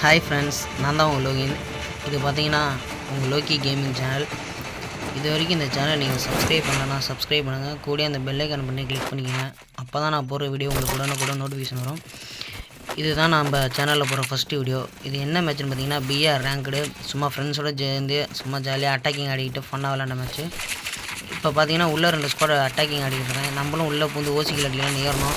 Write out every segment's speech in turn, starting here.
Hi friends நான் தான் உங்கள் லோகின். இது பார்த்தீங்கன்னா உங்கள் லோக்கி கேமிங் சேனல் இது வரைக்கும் இந்த சேனல் நீங்கள் சப்ஸ்கிரைப் பண்ணலன்னா சப்ஸ்கிரைப் பண்ணுங்கள் கூட அந்த பெல் பண்ணி கிளிக் பண்ணிக்கோங்க. அப்போ தான் நான் போடுற வீடியோ உங்களுக்கு உடனே நோட்டிஃபிகேஷன் வரும். இதுதான் நம்ம சேனலில் போகிற ஃபஸ்ட்டு வீடியோ இது என்ன மேட்ச்னு பார்த்தீங்கன்னா பிஆர் ரேங்க்டு சும்மா ஃப்ரெண்ட்ஸோட சேர்ந்து சும்மா ஜாலியாக அட்டாக்கிங் ஆடிக்கிட்டு ஃபன்னாக விளாண்ட மேட்ச்சு இப்போ பார்த்தீங்கன்னா உள்ளே ரெண்டு ஸ்குவாட் அட்டாக்கிங் ஆடிக்கிட்டு இருக்கேன் நம்மளும் உள்ளே பூந்து ஓசிக்கல் அடிக்கலாம் நேரணும்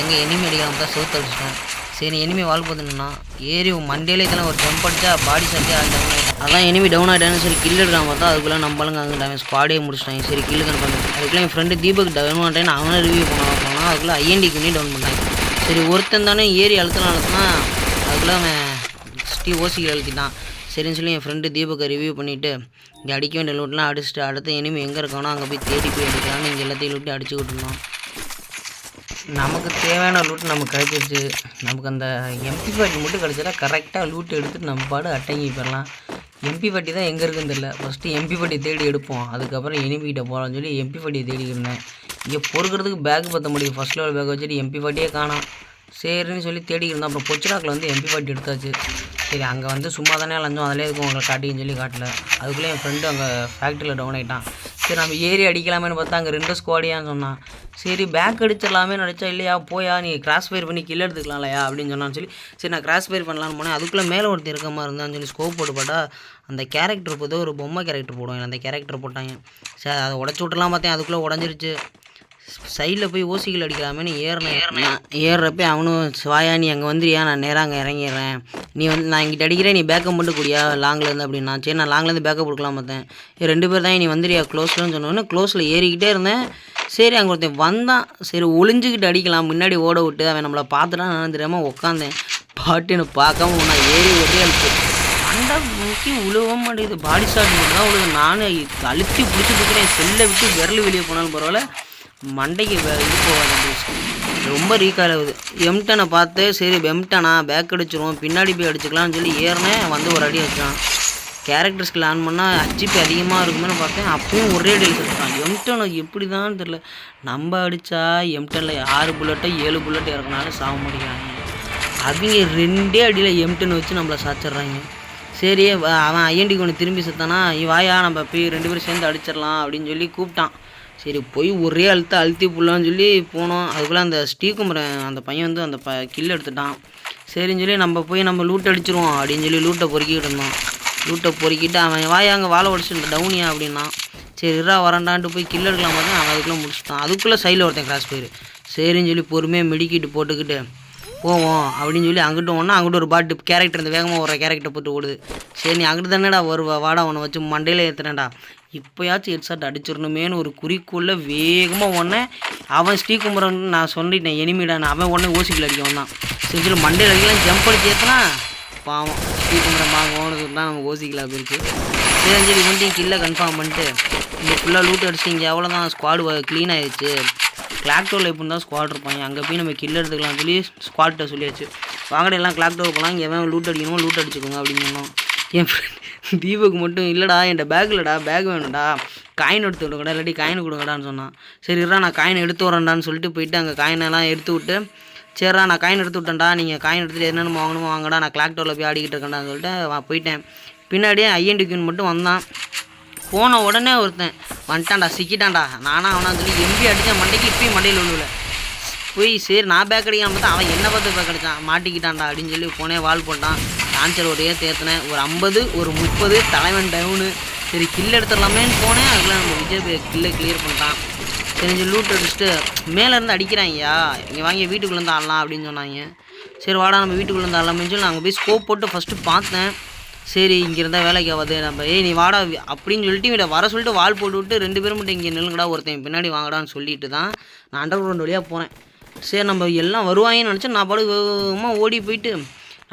எங்கள் எனிமி அடிக்காமல் தான் சோத்து அடிச்சிட்டேன் சரி எனிமி வால் போதுன்னா ஏறி மண்டேல இதெல்லாம் ஒரு ஜம்ப் அடிச்சா பாடி சட்டியாக டவுன் அதான் எனிமி டவுன் ஆகிட்டான்னு சரி கில் எடுக்காம பார்த்தா அதுக்குள்ளே நம்மளுங்க அங்கே டேமேஜ் ஸ்குவாடே முடிச்சிட்டாங்க. சரி கில்லு கன்ஃபார்ம் அதுக்குள்ளே என் ஃப்ரெண்டு தீபக் டவுன் ஆகிட்டேன்னு அவனே ரிவ்யூ பண்ண போனால் அதுக்குள்ளே ஐஎன்டி கிண்டி டவுன் பண்ணாங்க. சரி ஒருத்தன் தானே ஏறி அழுத்தலாம் அழுத்தினா அதுக்குள்ளே அவன் ஸ்டீ ஓசிக்கு அழுத்திட்டான். சரின்னு சொல்லி என் ஃப்ரெண்டு தீபக்கை ரிவ்யூ பண்ணிவிட்டு இங்கே அடிக்க வேண்டிய லூட்லாம் அடிச்சுட்டு அடுத்து இனிமேல் எங்கே இருக்கானோ அங்கே போய் தேடி போய் அடிக்கலாம்னு இங்கே எல்லாத்தையும் லூட்டி அடிச்சு விட்டுருந்தோம் நமக்கு தேவையான லூட் நமக்கு கிடைச்சிருச்சு. நமக்கு அந்த எம்பி பாட்டி மட்டும் கிடச்சா கரெக்டாக லூட் எடுத்துட்டு நம்ம பாடு அட்டங்கி போயிடலாம். எம்பி பாட்டி தான் எங்கே இருக்குன்னு தெரில ஃபஸ்ட்டு எம்பி பாட்டி தேடி எடுப்போம். அதுக்கப்புறம் எனிமிக்கிட்ட போகலான்னு சொல்லி எம்பி பாட்டியை தேடி இருந்தேன். இங்கே பொறுக்கிறதுக்கு பேக் பற்ற முடியும் ஃபஸ்ட் லெவல் பேக் வச்சுட்டு எம்பி பாட்டியே காணும். சரின்னு சொல்லி தேடி இருந்தோம். அப்புறம் பொச்சிராக்கில் வந்து எம்பி பாட்டி எடுத்தாச்சு. சரி அங்கே வந்து சும்மா தானே லஞ்சம் அதிலே இருக்கும் உங்களை காட்டின்னு சொல்லி காட்டல. அதுக்குள்ளே என் ஃப்ரெண்டு அங்கே ஃபேக்ட்ரியில் டவுன் ஆகிட்டான் சரி நம்ம ஏறி அடிக்கலாமேன்னு பார்த்தா அங்கே ரெண்டு ஸ்குவாடியான்னு சொன்னான். சரி பேக் அடிச்சிடலாமே நினச்சா இல்லையா போயா நீ கிராஸ் ஃபயர் பண்ணி கில் எடுத்துக்கலாம்லையா அப்படின்னு சொன்னான்னு சொல்லி சரி நான் கிராஸ் ஃபயர் பண்ணலான்னு போனேன். அதுக்குள்ளே மேலே ஒருத்தர் இருக்க மாதிரி இருந்தான்னு சொல்லி ஸ்கோப் போட்டு பார்த்தா அந்த கேரக்டர் போது ஒரு பொம்மை கேரக்டர் போடுவாங்க. அந்த கேரக்டர் போட்டாங்க. சரி அதை உடச்சி விட்டுலாம் பார்த்தேன். அதுக்குள்ளே உடஞ்சிருச்சு. சைடில் போய் ஓசிகள் அடிக்கலாமேனு ஏறினேன். ஏறினேன் ஏறுறப்ப அவனும் வாயா நீ அங்கே வந்துறியா? நான் நேராக அங்கே இறங்கிடுறேன். நீ வந்து நான் இங்கிட்ட அடிக்கிறேன் நீ பேக்கப் மட்டும் கூடியா? லாங்லேருந்து அப்படின்னா. சரி நான் லாங்லேருந்து பேக்கப் கொடுக்கலாம் பார்த்தேன். ரெண்டு பேர் தான் நீ வந்துறியா? க்ளோஸ்லன்னு சொன்னோன்னே க்ளோஸில் ஏறிக்கிட்டே இருந்தேன். சரி அங்கே ஒருத்தன் வந்தான். சரி ஒளிஞ்சுக்கிட்டு அடிக்கலாம். முன்னாடி ஓட விட்டு அவன் நம்மளை பார்த்துட்டா நான் தெரியாமல் உட்காந்தேன் பாட்டுன்னு பார்க்காம நான் ஏறி ஒரே அழுத்து அண்டா முக்கி உழுவ மாட்டேங்குது. பாடி ஷாட் மட்டும் தான் உழுது. நானும் அழுத்தி பிடிச்சி பிடிக்கிறேன் செல்லை விட்டு விரல் வெளியே போனாலும் பரவாயில்ல. மண்டைக்கு இது போகாது ரொம்ப ரீகால் ஆகுது எம்டனை பார்த்து சரி எம்டனா பேக் அடிச்சிரும் பின்னாடி போய் அடிச்சுக்கலாம்னு சொல்லி ஏறினேன் வந்து ஒரு அடி வச்சான். கேரக்டர்ஸ்க்கு லேர்ன் பண்ணால் ஹெச்பி அதிகமாக இருக்குமேனு பார்த்தேன். அப்பயும் ஒரே அடி அடிச்சிருக்கான் எம்டன் எப்படி தான் தெரில நம்ம அடித்தா எம்டனில் ஆறு புல்லட்டோ ஏழு புல்லட் இறக்குனாலும் சாக முடியாது அவங்க ரெண்டே அடியில் எம்டன் வச்சு நம்மளை சாச்சிட்றாங்க. சரி அவன் ஐஎன்டி கொண்டு திரும்பி செத்தானா "நீ வாயா நம்ம போய் ரெண்டு பேரும் சேர்ந்து அடிச்சிடலாம் அப்படின்னு சொல்லி கூப்பிட்டான். சரி போய் ஒரே அழுத்த அழுத்தி புடலான்னு சொல்லி போனோம். அதுக்குள்ளே அந்த ஸ்ரீகுமரன் அந்த பையன் வந்து அந்த ப கில் எடுத்துட்டான். சரின்னு சொல்லி நம்ம போய் நம்ம லூட் அடிச்சிருவோம் அப்படின்னு சொல்லி லூட்டை பொறுக்கிட்டு இருந்தோம். லூட்டை பொறுக்கிட்டு அவன் வாய் அங்கே வாழை உடச்சிட்டு டவுனியா அப்படின்னா சரி இரா வரண்டான்ட்டு போய் கில் எடுக்கலாம் பார்த்தா அவன் அதுக்குள்ளே முடிச்சுட்டான். அதுக்குள்ளே சைடில் ஒருத்தன் கிராஸ் போயிரு. சரின்னு சொல்லி பொறுமையாக மெடிக்கிட்டு போட்டுக்கிட்டு போவோம் அப்படின்னு சொல்லி அங்கிட்டு ஒன்றா அங்கிட்டு ஒரு பாட்டு கேரக்டர் இந்த வேகமாக ஒரு கேரக்டர் போட்டு ஓடுது. சரி நீ அங்கிட்டு தானேடா வருவ வாடா உன்னை வச்சு மண்டையில் ஏற்றுனடா இப்போயாச்சும் ஹெட்ஷாட் அடிச்சிடணுமேனு ஒரு குறிக்கோளில் வேகமாக ஒன்றே அவன் ஸ்ரீகுமரன் நான் சொல்லிட்டேன் எனிமிடா நான் அவன் உடனே ஓசிக்கல் அடிக்க வந்தான். சரி சொல்லி மண்டையில் அடிக்கலாம் ஜம்ப் அடிச்சு ஏற்றினா பாவம் ஸ்ரீகுமரன் வாங்க தான் நம்ம ஓசிக்கலாக போயிருக்கு சரி சரி வந்து கில்லை கன்ஃபார்ம் பண்ணிட்டு இங்கே ஃபுல்லாக லூட் அடிச்சு இங்கே அவ்வளோதான் ஸ்குவாடு க்ளீன் ஆயிடுச்சு. கிளாக் டோரில் எப்படி தான் ஸ்குவாட் இருப்பாங்க. அங்கே போய் நம்ம கில் எடுத்துக்கலாம் சொல்லி ஸ்குவாட்டை சொல்லியாச்சு. வாங்கடா எல்லாம் கிளாக் டோர் போகலாம் இங்கே எவன் லூட் அடிக்கணுமோ லூட் அடிச்சுக்கோங்க அப்படின்னு என் ஃப்ரெண்ட் தீபக் மட்டும் இல்லைடா என்கிட்ட பேக் இல்லைடா பேக் வேணும்டா. காயின் எடுத்து விடுங்கடா இல்லாட்டி காயின் கொடுங்கடான்னு சொன்னான். சரிடா நான் காயின் எடுத்து வரேன்டான்னு சொல்லிட்டு போயிட்டு அங்கே காயினெல்லாம் எடுத்து விட்டு சரிடா நான் காயின் எடுத்து விட்டேன்டா. நீங்கள் காயின் எடுத்துகிட்டு என்னென்னு வாங்கணுமோ வாங்கடா. நான் கிளாக் டோரில் போய் ஆடிக்கிட்டு இருக்கேன்டான்னு சொல்லிட்டு போயிட்டேன். பின்னாடியே ஐஎன்டிக்யூன் மட்டும் வந்தான். போன உடனே ஒருத்தன் வந்துட்டான்டா சிக்கிட்டான்டா. நானும் அவனா சொல்லி எம்பி அடித்தேன் மண்டைக்கு இப்பயும் மண்டையில் விழுவல. போய் சரி நான் பேக் அடிக்காம பார்த்தா அவன் என்ன பார்த்து பேக் அடிச்சான். மாட்டிக்கிட்டான்டா அப்படின்னு சொல்லி போனே வால் போட்டான். லான்ச்சர் ஒரே தேர்த்தினேன் ஒரு ஐம்பது ஒரு முப்பது தலைவன் டவுனு சரி கில் எடுத்துடலாமேன்னு போனேன். அதில் நம்ம விஜய் கில்லை கிளியர் பண்ணிட்டான். தெரிஞ்சு லூட் அடிச்சுட்டு மேலேருந்து அடிக்கிறாங்கய்யா இங்கே வாங்கி வீட்டுக்குள்ளேருந்து ஆடலாம் அப்படின்னு சொன்னாங்க சரி வாடா நம்ம வீட்டுக்குள்ளேருந்து ஆடலாம்னு சொல்லி நாங்கள் போய் ஸ்கோப் போட்டு ஃபஸ்ட்டு பார்த்தேன். சரி இங்கே இருந்தால் வேலைக்கு ஆகாது. நம்ம ஏய் நீ வாடா அப்படின்னு சொல்லிட்டு இவட வர சொல்லிட்டு வால் போட்டு விட்டு ரெண்டு பேரும் மட்டும் இங்கே நில்லுங்கடா ஒருத்தன் பின்னாடி வாங்கடான்னு சொல்லிட்டு தான் நான் அண்டர் கிரவுண்ட் வழியாக போகிறேன் சரி நம்ம எல்லாம் வருவாங்கன்னு நினச்சி நான் பாடு வேகமாக ஓடி போயிட்டு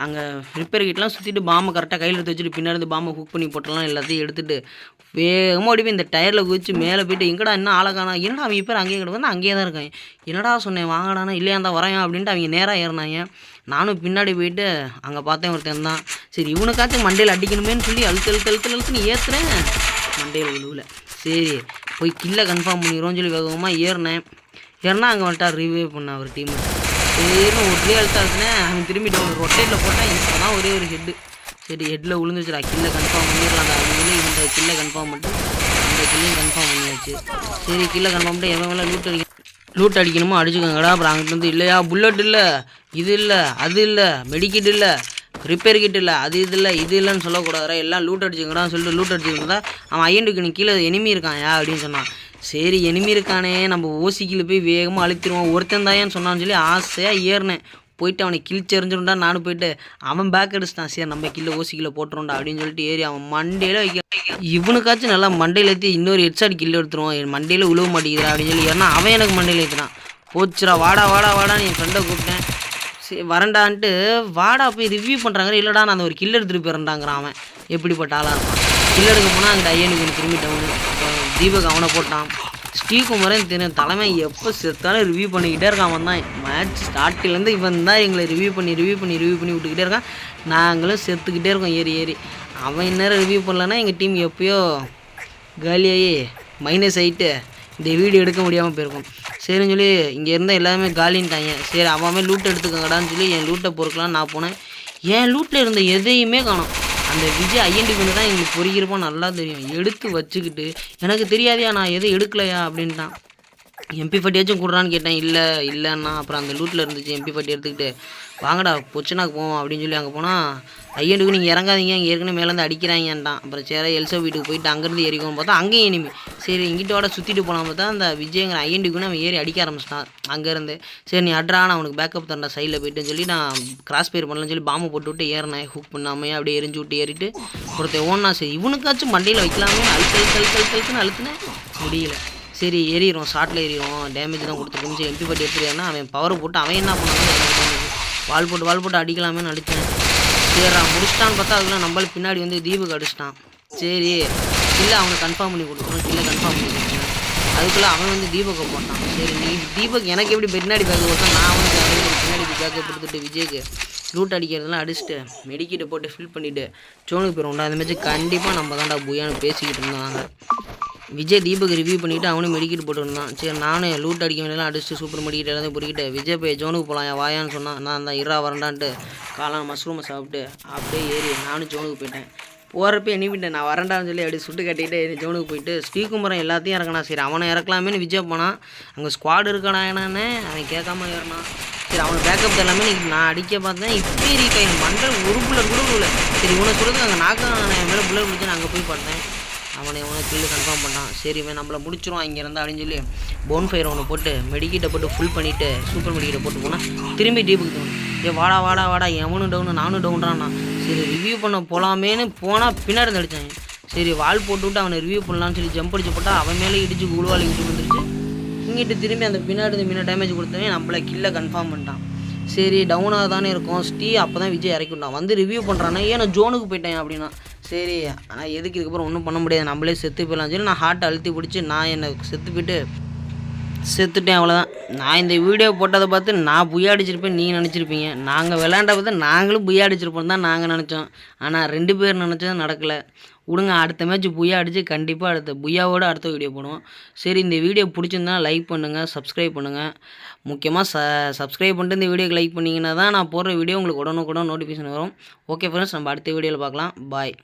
அங்கே ரிப்பேர் கிட்டலாம் சுற்றிட்டு பாம்பை கரெக்டாக கையில் எடுத்து வச்சுட்டு பின்னாடி இருந்து பாம்பை ஹுக் பண்ணி போட்டலாம் எல்லாத்தையும் எடுத்துகிட்டு வேகமாக ஓடி போய் இந்த டயரில் குதிச்சு மேலே போயிட்டு எங்கடா இன்னும் ஆளை காணா? என்னடா அவன் இப்போ அங்கேயே கிடக்கு வந்து அங்கேயே தான் இருக்காங்க என்னடா சொன்னேன். வாங்கடானா இல்லையா இருந்தால் வரையா அப்படின்ட்டு அவங்க நேராக ஏறினாங்க. நானும் பின்னாடி போயிட்டு அங்கே பார்த்தேன் ஒருத்தன் தான் சரி இவனுக்காச்சும் மண்டையில் அடிக்கணுமேன்னு சொல்லி அழுத்து அழுத்து அழுத்து அழுத்துன்னு ஏற்றுறேன் மண்டையில் விழுவில். சரி போய் கில்லை கன்ஃபார்ம் பண்ணிடுவோம்னு சொல்லி வேகமாக ஏறினேன். ஏறினா அங்கே வந்துட்டா ரிவ்யூ பண்ண அவர் டீம் சரின்னு ஒரே அழுத்த அழுத்துனேன் அவன் திரும்பிட்டு ஒரு ரொட்டேட்டில் போட்டான் இப்போ தான் ஒரே ஒரு ஹெட்டு சரி ஹெட்டில் விழுந்துச்சுடா கில்லை கன்ஃபார்ம் பண்ணிடலாம். அந்த அவங்களே இந்த கில்லை கன்ஃபார்ம் பண்ணிட்டு அந்த கில்லையும் கன்ஃபார்ம் பண்ணியாச்சு. சரி கில்லை கன்ஃபார்ம் பண்ணிட்டு எவன் மேலே லூட் அடிக்க லூட் அடிக்கணுமோ அடிச்சுக்கோங்கடா. அப்புறம் அங்கிட்டு வந்து இல்லையா புல்லட் இல்லை இது இல்லை அது இல்லை மெடிக்கிட் இல்லை ரிப்பேர் கிட் இல்லை அது இது இல்லை இது இல்லைன்னு சொல்லக்கூடாதுரா எல்லாம் லூட் அடிச்சுங்கடா சொல்லிட்டு லூட் அடிச்சுக்கிட்டு அவன் ஐயனுக்கு நீ கீழே எனிமி இருக்கான் யா அப்படின்னு சொன்னான். சரி எனிமி இருக்கானே நம்ம ஓசிக்கில் போய் வேகமாக அழுத்திடுவோம். ஒருத்தன் தாயான்னு சொன்னான்னு சொல்லி ஆசையாக ஏறினேன். போயிட்டு அவனை கிழிச்செறிஞ்சிருண்டா நானும் போயிட்டு அவன் பேக் அடிச்சிட்டான். சரி நம்ம கில்ல ஓசிக்கில போட்டுருண்டா அப்படின்னு சொல்லிட்டு ஏறி அவன் மண்டையில் வைக்க இவனுக்காச்சும் நல்லா மண்டையில் ஏற்றி இன்னொரு ஹெட்ஷாட் கில் எடுத்துருவான். என் மண்டையில் உழுவ மாட்டேங்கிறா அப்படின்னு சொல்லி ஏன்னா அவன் எனக்கு மண்டையில் ஏற்றினான் போச்சுடா வாடா வாடா வாடான்னு என் ஃப்ரெண்டை கூப்பிட்டேன். சரி வரண்டான்ட்டு வாடா போய் ரிவ்யூ பண்ணுறாங்க இல்லைடா நான் அந்த ஒரு கில் எடுத்துகிட்டு போயிடறாங்கிறான் அவன். எப்படிப்பட்ட ஆளாக இருப்பான். கில் எடுக்க போனால் அந்த ஐயனுக்கு எனக்கு திரும்பி டவுனு தீபக் அவனை போட்டான். ஸ்ரீகுமாரன் தின தலைமை எப்போ செத்தாலும் ரிவ்யூ பண்ணிக்கிட்டே இருக்கான் அவன் தான். மேட்ச் ஸ்டார்டிங்லேருந்து இவன் தான் எங்களை ரிவ்யூ பண்ணி ரிவ்யூ பண்ணி ரிவ்யூ பண்ணி விட்டுக்கிட்டே இருக்கான். நாங்களும் செத்துக்கிட்டே இருக்கோம் ஏறி ஏறி. அவன் இந்நேரம் ரிவ்யூ பண்ணலன்னா எங்கள் டீம் எப்பயோ காலியாகி மைனஸ் ஆகிட்டு இந்த வீடியோ எடுக்க முடியாமல் போயிருக்கும். சரின்னு சொல்லி இங்கே இருந்தால் எல்லாமே காலின்ட்டாங்க. சரி அவன் லூட் எடுத்துக்கங்கடான்னு சொல்லி என் லூட்டை பொறுக்கலாம் நான் போனேன். என் லூட்டில் இருந்த எதையுமே காணோம். அந்த விஜய் ஐஎன்டி கொண்டு தான் எங்களுக்கு பொறிக்கிறப்போ நல்லா தெரியும். எடுத்து வச்சுக்கிட்டு எனக்கு தெரியாதையா நான் எதுவும் எடுக்கலையா? அப்படின்ட்டான். எம்பி ஃபட்டியாச்சும் கொடுறான்னு கேட்டேன். இல்லை இல்லைன்னா. அப்புறம் அந்த லூட்டில் இருந்துச்சு எம்பி ஃபட்டி எடுத்துக்கிட்டு. வாங்கடா பொச்சனாக்கு போவோம் அப்படின்னு சொல்லி அங்கே போனால் ஐயனுக்கு நீங்கள் இறங்காதீங்க இங்கே ஏற்கனவே மேலேருந்து அடிக்கிறாங்கன்ட்டான். அப்புறம் சேர எல்சோ வீட்டுக்கு போயிட்டு அங்கேருந்து ஏறிக்கோன்னு பார்த்தா அங்கேயும் இனிமே. சரி இங்கிட்டோட சுற்றிட்டு போகலாம் பார்த்தா அந்த விஜயங்கிற ஐயன்டிக்குன்னு அவன் ஏறி அடிக்க ஆரம்பிச்சிட்டான். அங்கேருந்து. சரி நீ அட்ரா நான் அவனுக்கு பேக்கப் தரேன் சைடில் போயிட்டுன்னு சொல்லி நான் கிராஸ் பேர் பண்ணலன்னு சொல்லி பாம்பு போட்டு விட்டு ஏறினேன். ஹுக் பண்ணாமையே அப்படியே எரிஞ்சு விட்டு ஏறிட்டு ஒருத்தர் ஓன்னா சரி இவனுக்காச்சும் மண்டையில் வைக்கலாமே அழுத்து அழுத்து அழுத்து அழுத்துன்னு அழுத்துனேன் முடியல. சரி ஏறிடும் ஷார்ட்டில் ஏறிடுவோம். டேமேஜ் தான் கொடுத்துருக்கோம் சரி எம்பி பட்டி எடுத்துருக்காருன்னா அவன் பவர் போட்டு அவன் என்ன பண்ணாலும் வால் போட்டு வால் போட்டு அடிக்கலாமே அடித்தேன் சரிடா முடிச்சிட்டான்னு பார்த்தா அதுக்குலாம் நம்மளுக்கு பின்னாடி வந்து தீபுக்கு அடிச்சிட்டான். சரி. இல்லை அவனை கன்ஃபார்ம் பண்ணி கொடுக்கணும். இல்லை கன்ஃபார்ம் பண்ணி கொடுக்கணும். அதுக்குள்ளே அவன் வந்து தீபக்கை போட்டான். சரி நீ தீபக் எனக்கு எப்படி பின்னாடி பேக்கு போட்டான் நான் அவனுக்கு அவனுக்கு பின்னாடி பேக்கை கொடுத்துட்டு விஜய்க்கு ரூட் அடிக்கிறதெல்லாம் அடிச்சுட்டு மெடிக்கிட்டு போட்டு ஃபில் பண்ணிவிட்டு சோனுக்கு போயிடும்டா அந்த மாதிரி கண்டிப்பாக நம்ம தான்டா புயான்னு பேசிக்கிட்டு இருந்தாங்க. விஜய் தீபக் ரிவ்யூ பண்ணிவிட்டு அவனும் மெடிக்கிட்டு போட்டுருந்தான். சரி நானும் லூட் அடிக்க வேண்டியெல்லாம் அடிச்சுட்டு சூப்பர் மெடிக்கிட்டு எல்லாத்தையும் பொறிக்கிட்டு விஜய் போய் ஜோனுக்கு போகலாம் வாயான்னு சொன்னான் நான் தான் இரா வரண்டான்ட்டு காளான் மஷ்ரூமை சாப்பிட்டு அப்படியே ஏறி நானும் ஜோனுக்கு போயிட்டேன். போகிறப்ப எண்ணிவிட்டேன் நான் வரண்டான்னு சொல்லி அப்படி சுட்டு கட்டிட்டு ஜோனுக்கு போயிட்டு ஸ்ரீகுமரன் எல்லாத்தையும் இறக்கினா சரி அவனை இறக்கலாமேன்னு விஜய் போனான். அங்கே ஸ்குவாடு இருக்கானா என்னன்னு அவன் கேட்காம ஏறினான். சரி அவனுக்கு பேக்கப் எல்லாமே நான் அடிக்க பார்த்தேன். இப்போ இருக்கா என் மண்டல் ஒரு புல்லட் கூட சரி இவனை சொல்கிறதுக்கு அங்கே நாக்கான என் மேலே பிள்ளை பிடிச்சி நான் அங்கே போய் பார்த்தேன். அவனை அவனை கில்லு கன்ஃபார்ம் பண்ணான் சரி இவன் நம்மளை முடிச்சிருவான் இங்கே இருந்தால் அப்படின்னு சொல்லி போன் ஃபயர் ஒன்று போட்டு மெடிக்கிட்ட போட்டு ஃபுல் பண்ணிவிட்டு சூப்பர் மெடிக்கிட்ட போட்டு போனால் திரும்பி டீப்புக்கு தோணும். ஏ வாடா வாடா வாடா எவனும் டவுனு நானும் டவுன்றான்னா சரி ரிவ்யூ பண்ண போகலாமேன்னு போனால் பின்னாடி இருந்து சரி வால் போட்டு விட்டு அவனை ரிவ்யூ பண்ணலான்னு சொல்லி ஜம்ப் அடிச்சு போட்டால் அவன் மேலே இடிச்சு குழுவாளி இடிச்சு வந்துருச்சு. இங்கிட்டு திரும்பி அந்த பின்னாடி இருந்து முன்ன டேமேஜ் கொடுத்தவனே நம்மளை கில்லை கன்ஃபார்ம் பண்ணிட்டான். சரி டவுனாக தானே இருக்கும். ஸ்டீ அப்போ தான் விஜய் இறக்கி விட்டான். வந்து ரிவ்யூ பண்ணுறானே ஏன் நான் ஜோனுக்கு போயிட்டேன் அப்படின்னா சரி ஆனால் எதுக்கு இதுக்கப்புறம் ஒன்றும் பண்ண முடியாது. நம்மளே செத்து போயிடலாம் சொல்லி நான் ஹார்ட்டை அழுத்தி பிடிச்சி நான் என்னை செத்து போயிட்டு செத்துட்டேன் அவ்வளோதான் நான் இந்த வீடியோ போட்டதை பார்த்து நான் புய்யா அடிச்சிருப்பேன் நீங்கள் நினச்சிருப்பீங்க. நாங்கள் விளாண்ட பார்த்து நாங்களும் புய்யா அடிச்சிருப்போம் தான் நாங்கள் நினச்சோம். ஆனால் ரெண்டு பேர் நினச்சதும் நடக்கலை. விடுங்க அடுத்த மேட்ச் புய்யா அடித்து கண்டிப்பாக அடுத்த புய்யாவோட அடுத்த வீடியோ போடுவோம். சரி இந்த வீடியோ பிடிச்சிருந்தா லைக் பண்ணுங்கள் சப்ஸ்கிரைப் பண்ணுங்கள் முக்கியமாக ச சப்ஸ்கிரைப் பண்ணிட்டு இந்த வீடியோக்கு லைக் பண்ணிங்கன்னா தான் நான் போடுற வீடியோ உங்களுக்கு உடனுக்குடன் நோட்டிஃபிகேஷன் வரும். ஓகே ஃப்ரெண்ட்ஸ் நம்ம அடுத்த வீடியோவில் பார்க்கலாம். பாய்